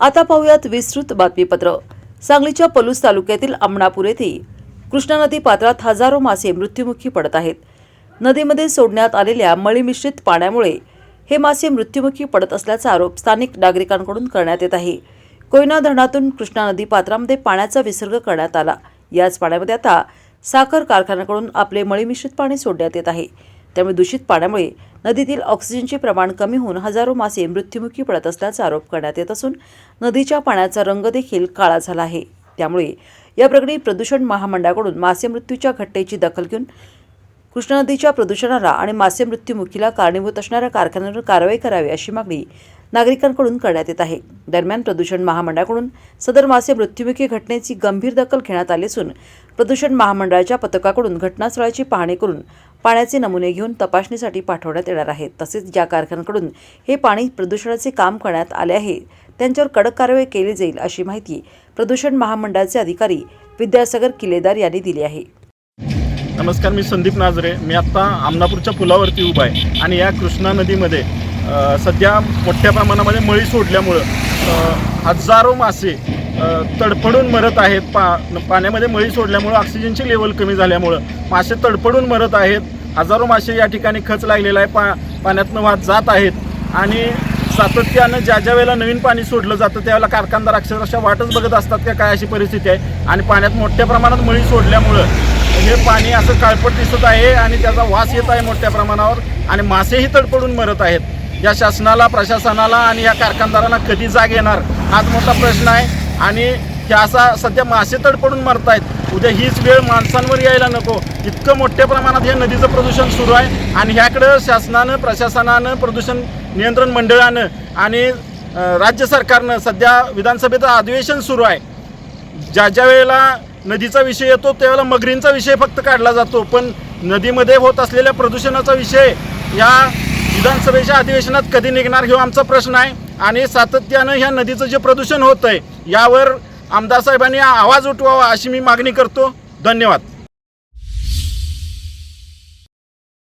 आता पाहूयात विस्तृत बातमीपत्र. सांगलीच्या पलूस तालुक्यातील आमणापूर येथे कृष्णा नदी पात्रात हजारो मासे मृत्युमुखी पडत आहेत. नदीमध्ये सोडण्यात आलेल्या मळीमिश्रित पाण्यामुळे हे मासे मृत्युमुखी पडत असल्याचा आरोप स्थानिक नागरिकांकडून करण्यात येत आहे. कोयना धरणातून कृष्णा नदी पात्रामध्ये पाण्याचा विसर्ग करण्यात आला. याच पाण्यामध्ये आता साखर कारखान्याकडून आपले मळीमिश्रित पाणी सोडण्यात येत आहे. त्यामुळे दूषित पाण्यामुळे नदीतील ऑक्सिजनचे प्रमाण कमी होऊन हजारो मासे मृत्युमुखी पडत असल्याचा आरोप करण्यात येत असून नदीच्या पाण्याचा रंग देखील काळा झाला आहे. त्यामुळे या प्रकरणी प्रदूषण महामंडळाकडून मासे मृत्यूच्या घटनेची दखल घेऊन कृष्णा नदीच्या प्रदूषणाला आणि मासे मृत्युमुखीला कारणीभूत असणाऱ्या कारखान्यांवर कारवाई करावी अशी मागणी नागरिकांकडून करण्यात येत आहे. दरम्यान प्रदूषण महामंडळाकडून सदर मासे मृत्युमुखी घटनेची गंभीर दखल घेण्यात आली असून प्रदूषण महामंडळाच्या पथकाकडून घटनास्थळाची पाहणी करून पाण्याचे नमुने घेऊन तपासणीसाठी पाठवण्यात येणार आहे. तसेच ज्या कारखान्यांकडून हे पाणी प्रदूषणाचे काम करण्यात आले आहे त्यांच्यावर कडक कारवाई केली जाईल अशी माहिती प्रदूषण महामंडळाचे अधिकारी विद्यासागर किल्लेदार यांनी दिली आहे. नमस्कार मी संदीप नाजरे. मी आत्ता आमनापूरच्या पुलावरती उभा आहे आणि या कृष्णा नदीमध्ये सध्या मोठ्या प्रमाणामध्ये मळी सोडल्यामुळं हजारो मासे तडफडून मरत आहेत. पा पाण्यामध्ये मळी सोडल्यामुळं ऑक्सिजनची लेवल कमी झाल्यामुळं मासे तडफडून मरत आहेत. हजारो मासे या ठिकाणी खच लागलेला आहे. पा पाण्यातनं वाहत जात आहेत. आणि सातत्यानं ज्या ज्या वेळेला नवीन पाणी सोडलं जातं त्यावेळेला कारखानदार अक्षरशः वाटच बघत असतात का काय अशी परिस्थिती आहे. आणि पाण्यात मोठ्या प्रमाणात मळी सोडल्यामुळं हे पाणी असं काळपट दिसत आहे आणि त्याचा वास येत आहे मोठ्या प्रमाणावर. आणि मासेही तडपडून मरत आहेत. या शासनाला प्रशासनाला आणि या कारखानदारांना कधी जाग येणार? हाच मोठा प्रश्न आहे. आणि हे असा सध्या मासे तडपडून मरत आहेत उद्या हीच वेळ माणसांवर यायला नको. इतकं मोठ्या प्रमाणात हे नदीचं प्रदूषण सुरू आहे. आणि ह्याकडं शासनानं प्रशासनानं प्रदूषण नियंत्रण मंडळानं आणि राज्य सरकारनं सध्या विधानसभेचं अधिवेशन सुरू आहे. ज्या ज्या वेळेला नदीचा विषय येतो त्यावेळेला मगरींचा विषय फक्त काढला जातो. पण नदीमध्ये होत असलेल्या प्रदूषणाचा विषय या विधानसभेच्या अधिवेशनात कधी निघणार हे आमचा प्रश्न आहे. आणि सातत्यानं ह्या नदीचं जे प्रदूषण होत आहे यावर आमदार साहेबांनी आवाज उठवावा अशी मी मागणी करतो. धन्यवाद.